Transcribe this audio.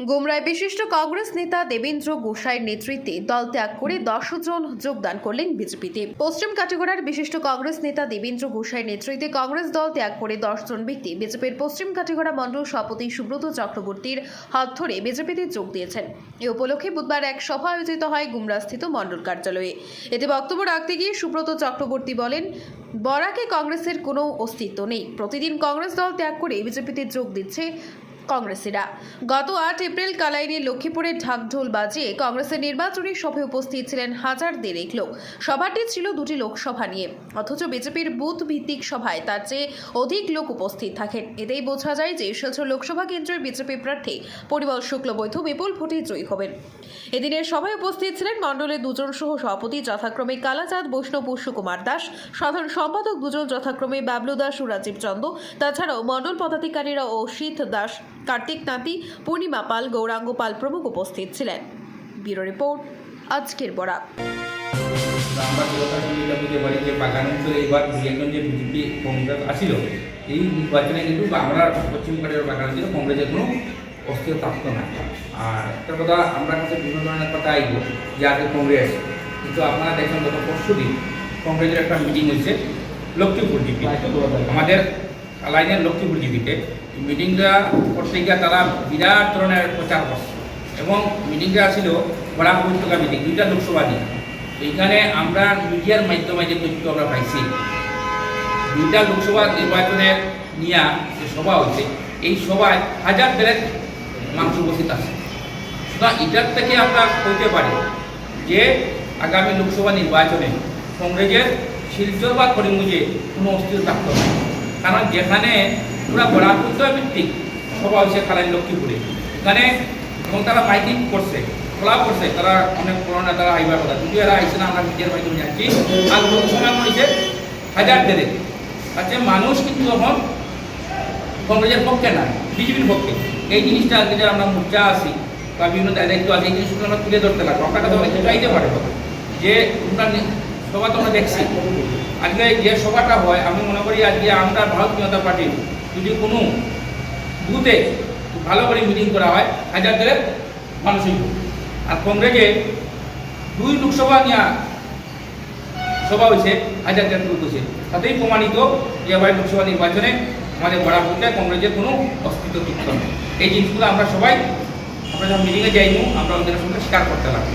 গুমরায় বিশিষ্ট কংগ্রেস নেতা দেবেন্দ্র গোসাইয়ের নেতৃত্বে দল ত্যাগ করে দশ জন যোগদান করলেন বিজেপিতে। পশ্চিম কাটিগড়ার বিশিষ্ট কংগ্রেস নেতা দেবেন্দ্র গোসাইয়ের নেতৃত্বে কংগ্রেস দল ত্যাগ করে দশ জন ব্যক্তি বিজেপির পশ্চিম কাটিগড়া মণ্ডল সভাপতি সুব্রত চক্রবর্তীর হাত ধরে বিজেপিতে যোগ দিয়েছেন। এ উপলক্ষে বুধবার এক সভা আয়োজিত হয় গুমরাস্থিত মণ্ডল কার্যালয়ে। এতে বক্তব্য রাখতে গিয়ে সুব্রত চক্রবর্তী বলেন, বরাকে কংগ্রেসের কোনো অস্তিত্ব নেই। প্রতিদিন কংগ্রেস দল ত্যাগ করে বিজেপিতে যোগ দিচ্ছে কংগ্রেসীরা। গত আট এপ্রিল কালাইনে লক্ষ্মীপুরে ঢাকঢোল বাজিয়ে কংগ্রেসের নির্বাচনী সভায় উপস্থিত ছিলেন হাজার দেড়েক লোক। সভাটি ছিল দুটি লোকসভা নিয়ে। অথচ বিজেপির বুথ ভিত্তিক সভায় তার চেয়ে অধিক লোক উপস্থিত থাকেন। এতেই বোঝা যায় যে শিলচর লোকসভা কেন্দ্রের বিজেপি প্রার্থী পরিমল শুক্লবৈধ বিপুল ভোটে জয়ী হবেন। এদিনের সভায় উপস্থিত ছিলেন মণ্ডলের দুজন সহ সভাপতি যথাক্রমে কালাচাঁদ, বৈষ্ণব সুকুমার দাস, সাধারণ সম্পাদক দুজন যথাক্রমে বাবলু দাস ও রাজীব চন্দ, তাছাড়াও মণ্ডল পদাধিকারীরা ও শীত দাস। কার্তিক নাতি পূর্ণিমা পাল, গৌরাঙ্গ পাল প্রমুখ উপস্থিত ছিলেন। ব্যুরো রিপোর্ট, আজকের বরাক আমরা আসিল, এই নির্বাচনে কিন্তু আমরা পশ্চিমবঙ্গের বাগান অঞ্চলে কংগ্রেসের কোনো অস্থির থাকতো না আর একটা কথা, আমরা কাছে বিভিন্ন ধরনের কথা আইব যে, আগে কংগ্রেস। কিন্তু আপনারা দেখেন গত পরশু দিন কংগ্রেসের একটা মিটিং হয়েছে, লক্ষ্মীপুর জিপি। আমাদের লাইনের লক্ষ্মীপুর জিপিতে মিটিংটা করতে গিয়ে তারা বিরাট ধরনের প্রচার করছে। এবং মিটিংটা ছিল বড় উপত্যকা মিটিং, দুইটা লোকসভা নিয়ে এইখানে আমরা মিডিয়ার মাধ্যমে যে তথ্য আমরা পাইছি, দুইটা লোকসভা নির্বাচনের নিয়া যে সভা হয়েছে, এই সভায় হাজার দেড়েক মানুষ উপস্থিত আছে। সুতরাং এটার থেকে আমরা কইতে পারি যে আগামী লোকসভা নির্বাচনে কংগ্রেসের শিলচর বা করিমগঞ্জে কোনো অস্তিত্ব থাকতে না। কারণ যেখানে পুরা বরাকুদ্ধ ভিত্তিক। সভা হয়েছে খালাই লক্ষ্মীপুরে। এখানে এবং তারা মাইকিং করছে, খোলা করছে, তারা অনেক পুরোনো তারা আইবার কথা। যদিও এরা আইসে না, আমরা মিডিয়ার মাধ্যমে জানছি আর লোকসভা হয়েছে হাজার দেড়েক। আচ্ছা মানুষ কিন্তু এখন কংগ্রেসের পক্ষে না, বিজেপির পক্ষে। এই জিনিসটা আজকে আমরা মোর্চা আছি, বা বিভিন্ন দায়িত্ব আছে, এই জিনিসগুলো আমরা তুলে ধরতে লাগবো। আপনার কাছে হয়তো চাইতে পারে। যে তোমরা সভা তো আমরা দেখছি। আজকে যে সভাটা হয়, আমি মনে করি আজকে আমরা ভারত জনতা পার্টির যদি কোনো বুথে ভালো করে মিটিং করা হয়, হাজার দেড়েক মানুষই আর কংগ্রেসে দুই লোকসভা নিয়ে সভা হয়েছে, হাজার হাজার লোক হয়েছে। তাতেই প্রমাণিত যে এবার লোকসভা নির্বাচনে আমাদের বরাবরতে কংগ্রেসের কোনো অস্তিত্ব নেই। এই জিনিসগুলো আমরা সবাই, আমরা যখন মিটিংয়ে যাইনি আমরা ওদের সঙ্গে স্বীকার করতে লাগবো।